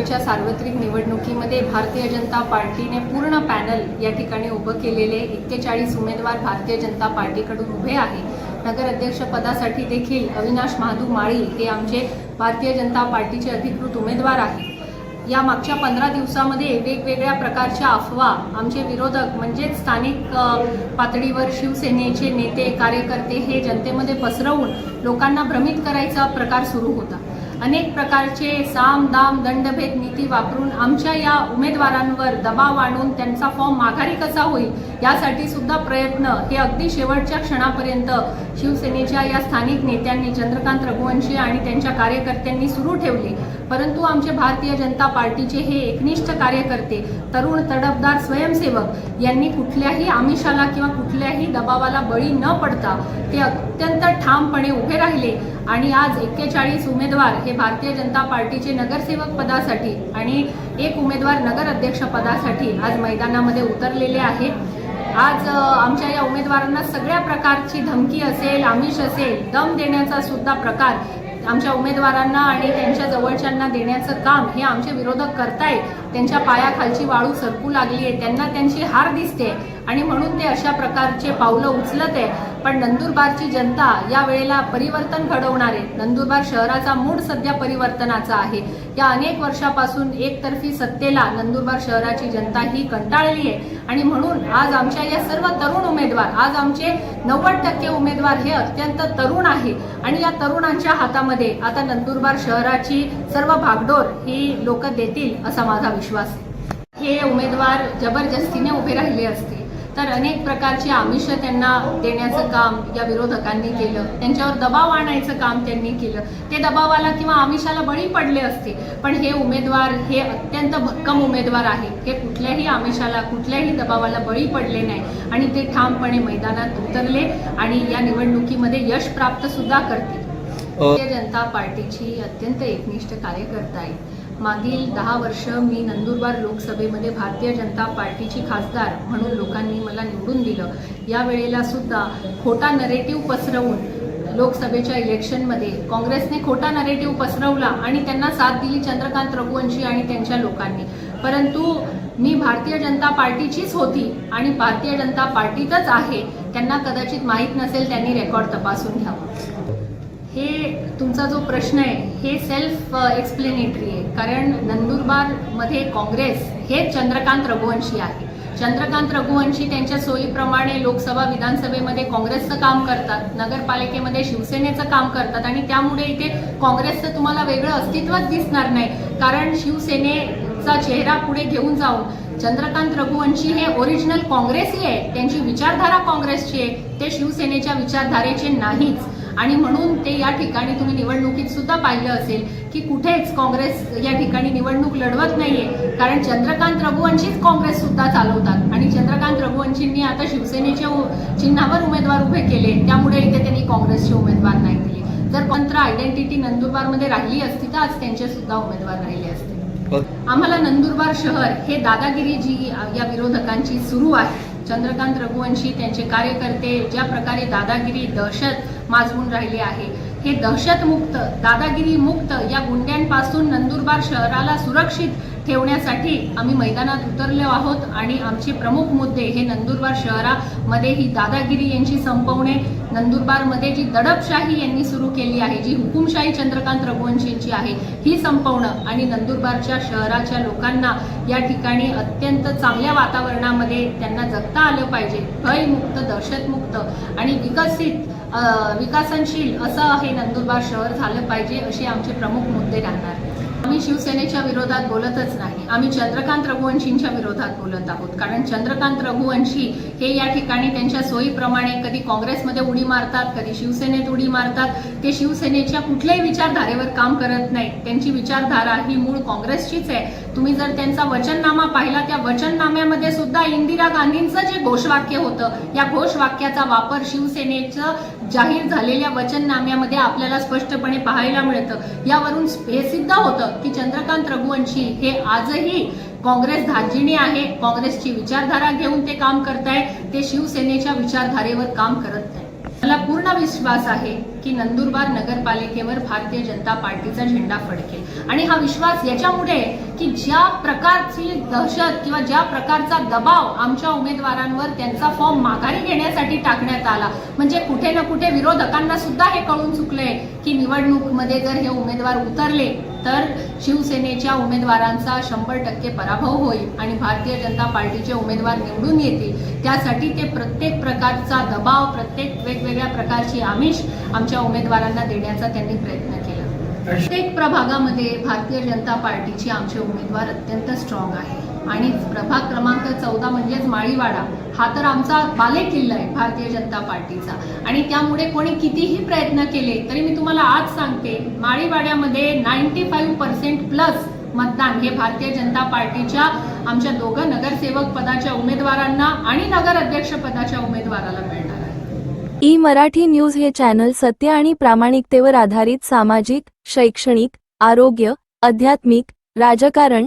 नगरपालिकेच्या सार्वत्रिक निवडणुकीमध्ये भारतीय जनता पार्टीने पूर्ण पॅनल या ठिकाणी उभं केलेले एक्केचाळीस उमेदवार भारतीय जनता पार्टीकडून उभे आहे. नगराध्यक्षपदासाठी देखील अविनाश महादू माळी हे आमचे भारतीय जनता पार्टीचे अधिकृत उमेदवार आहेत. या मागच्या पंधरा दिवसामध्ये वेगवेगळ्या प्रकारच्या अफवा आमचे विरोधक म्हणजेच स्थानिक पातळीवर शिवसेनेचे नेते कार्यकर्ते हे जनतेमध्ये पसरवून लोकांना भ्रमित करायचा प्रकार सुरू होता. अनेक प्रकारचे साम दाम दंडभेद नीती वापरून आमच्या या उमेदवारांवर दबाव आणून त्यांचा फॉर्म माघारी कसा होईल यासाठी सुद्धा प्रयत्न हे अगदी शेवटच्या क्षणापर्यंत शिवसेनेच्या या स्थानिक नेत्यांनी चंद्रकांत रघुवंशी आणि त्यांच्या कार्यकर्त्यांनी सुरू ठेवले. परंतु आमचे भारतीय जनता पार्टीचे हे एकनिष्ठ कार्यकर्ते तरुण तडफदार स्वयंसेवक यांनी कुठल्याही आमिषाला किंवा कुठल्याही दबावाला बळी न पडता ते अत्यंत ठामपणे उभे राहिले. आणि आज एक्केचाळीस उमेदवार हे भारतीय जनता पार्टीचे नगरसेवक पदासाठी आणि एक उमेदवार नगर अध्यक्ष पदासाठी आज मैदानामध्ये उतरलेले आहे आज आमच्या या उमेदवारांना सगळ्या प्रकारची धमकी असेल आमिष असेल दम देण्याचा सुद्धा प्रकार आमच्या उमेदवारांना आणि त्यांच्या जवळच्यांना देण्याचं काम हे आमचे विरोधक करतायत. त्यांच्या पायाखालची वाळू सरकू लागली आहे. त्यांना त्यांची हार दिसते आणि म्हणून ते अशा प्रकारचे पावलं उचलत आहे. पण नंदुरबारची जनता या वेळेला परिवर्तन घडवणार आहे. नंदुरबार शहराचा मूड सध्या परिवर्तनाचा आहे. या अनेक वर्षापासून एकतर्फी सत्तेला नंदुरबार शहराची जनता ही कंटाळली आहे. आणि म्हणून आज आमच्या या सर्व तरुण उमेदवार आज आमचे नव्वद टक्के उमेदवार हे अत्यंत तरुण आहे. आणि या तरुणांच्या हातामध्ये आता नंदुरबार शहराची सर्व भागडोर ही लोक देतील असा माझा विश्वास आहे. हे उमेदवार जबरदस्तीने उभे राहिले असते. तर अनेक प्रकारचे आमिष त्यांना देण्याचं काम या विरोधकांनी केलं. त्यांच्यावर दबाव आणायचं काम त्यांनी केलं. ते दबावाला किंवा आमिषाला बळी पडले असते. पण हे उमेदवार हे अत्यंत भक्कम उमेदवार आहे. हे कुठल्याही आमिषाला कुठल्याही दबावाला बळी पडले नाही. आणि ते ठामपणे मैदानात उतरले आणि या निवडणुकीमध्ये यश प्राप्त सुद्धा करतील. भारतीय जनता पार्टीची अत्यंत एकनिष्ठ कार्यकर्ता आहे. मागील दहा वर्ष मी नंदुरबार लोकसभेमध्ये भारतीय जनता पार्टीची खासदार म्हणून लोकांनी मला निवडून दिलं. या वेळेला सुद्धा खोटा नरेटिव्ह पसरवून लोकसभेच्या इलेक्शनमध्ये काँग्रेसने खोटा नरेटिव्ह पसरवला आणि त्यांना साथ दिली चंद्रकांत रघुवंशी आणि त्यांच्या लोकांनी. परंतु मी भारतीय जनता पार्टीचीच होती आणि भारतीय जनता पार्टीतच आहे. त्यांना कदाचित माहीत नसेल त्यांनी रेकॉर्ड तपासून घ्यावा. हे तुमचा जो प्रश्न आहे हे सेल्फ एक्सप्लेनेटरी आहे. कारण नंदुरबारमध्ये काँग्रेस हे चंद्रकांत रघुवंशी आहे. चंद्रकांत रघुवंशी त्यांच्या सोयीप्रमाणे लोकसभा विधानसभेमध्ये काँग्रेसचं काम करतात नगरपालिकेमध्ये शिवसेनेचं काम करतात आणि त्यामुळे इथे काँग्रेसचं तुम्हाला वेगळं अस्तित्वच दिसणार नाही. कारण शिवसेनेचा चेहरा पुढे घेऊन जाऊन चंद्रकांत रघुवंशी हे ओरिजिनल काँग्रेसी आहे. त्यांची विचारधारा काँग्रेसची आहे. ते शिवसेनेच्या विचारधारेचे नाहीच. आणि म्हणून ते या ठिकाणी तुम्ही निवडणुकीत सुद्धा पाहिलं असेल की कुठेच काँग्रेस या ठिकाणी निवडणूक लढवत नाहीये. कारण चंद्रकांत रघुवंशीच काँग्रेस सुद्धा चालवतात. आणि चंद्रकांत रघुवंशींनी आता शिवसेनेच्या चिन्हावर उमेदवार उभे केले. त्यामुळे इथे त्यांनी काँग्रेसचे उमेदवार नाही दिले. जर पंत्र आयडेंटिटी नंदुरबारमध्ये राहिली असती तर आज त्यांचे सुद्धा उमेदवार राहिले असते. आम्हाला नंदुरबार शहर हे दादागिरी जी या विरोधकांची सुरू आहे. चंद्रकांत रघुवंशी त्यांचे कार्यकर्ते ज्या प्रकारे दादागिरी दहशत माजवून राहिले आहे. हे दहशतमुक्त दादागिरी मुक्त या गुंड्यांपासून नंदुरबार शहराला सुरक्षित ठेवण्यासाठी आम्ही मैदानात उतरलो आहोत आणि आमचे प्रमुख मुद्दे हे नंदुरबार शहरामध्ये ही दादागिरी यांची संपवणे नंदुरबारमध्ये जी दडपशाही यांनी सुरू केली आहे जी हुकुमशाही चंद्रकांत रघुवंशींची आहे ही संपवणं आणि नंदुरबारच्या शहराच्या लोकांना या ठिकाणी अत्यंत चांगल्या वातावरणामध्ये त्यांना जगता आलं पाहिजे. भयमुक्त दहशतमुक्त आणि विकसित विकासनशील असं हे नंदुरबार शहर झालं पाहिजे असे आमचे प्रमुख मुद्दे राहणार. आम्ही शिवसेनेच्या विरोधात बोलतच नाही. आम्ही चंद्रकांत रघुवंशींच्या विरोधात बोलत आहोत. कारण चंद्रकांत रघुवंशी हे या ठिकाणी त्यांच्या सोयीप्रमाणे कधी काँग्रेसमध्ये उडी मारतात कधी शिवसेनेत उडी मारतात. ते शिवसेनेच्या कुठल्याही विचारधारेवर काम करत नाही त्यांची विचारधारा ही मूळ काँग्रेसचीच आहे. तुम्ही जर त्यांचा वचननामा पाहिला त्या वचननाम्यामध्ये सुद्धा इंदिरा गांधींचं जे घोषवाक्य होतं या घोषवाक्याचा वापर शिवसेनेचं जाहीर झालेल्या वचननाम्यामध्ये आपल्याला स्पष्टपणे पाहायला मिळतं. यावरून हे सिद्ध होतं की चंद्रकांत रघुवंशी हे आजही काँग्रेस धार्जिणी आहे. काँग्रेसची विचारधारा घेऊन ते काम करताय. ते शिवसेनेच्या विचारधारेवर काम करत नाही. मला पूर्ण विश्वास आहे की नंदुरबार नगरपालिकेवर भारतीय जनता पार्टीचा झेंडा फडकेल. आणि हा विश्वास याच्यामुळे की ज्या प्रकारची दहशत किंवा ज्या प्रकारचा दबाव आमच्या उमेदवारांवर त्यांचा फॉर्म माघारी घेण्यासाठी टाकण्यात आला. म्हणजे कुठे ना कुठे विरोधकांना सुद्धा हे कळून चुकलंय की निवडणूकमध्ये जर हे उमेदवार उतरले तर शिवसेनेच्या उमेदवारांचा शंभर टक्के पराभव होईल आणि भारतीय जनता पार्टीचे उमेदवार निवडून येतील. त्यासाठी ते प्रत्येक प्रकारचा दबाव प्रत्येक वेगवेगळ्या प्रकारची आमिष आमच्या उमेदवारांना देण्याचा त्यांनी प्रयत्न केला. प्रत्येक प्रभागामध्ये भारतीय जनता पार्टीचे आमचे उमेदवार अत्यंत स्ट्रॉंग आहे आणि प्रभाग क्रमांक चौदा म्हणजेच माळीवाडा हा तर आमचा बाले किल्ला आहे भारतीय जनता पार्टीचा. आणि त्यामुळे कोणी कितीही प्रयत्न केले तरी मी तुम्हाला आज सांगते माळीवाड्यामध्ये नाईन्टी फाईव्ह पर्सेंट प्लस मतदान हे भारतीय जनता पार्टीच्या आमच्या दोघं नगरसेवक पदाच्या उमेदवारांना आणि नगर अध्यक्ष पदाच्या उमेदवाराला मिळणार आहे. ई मराठी न्यूज हे चॅनल सत्य आणि प्रामाणिकतेवर आधारित सामाजिक शैक्षणिक आरोग्य आध्यात्मिक राजकारण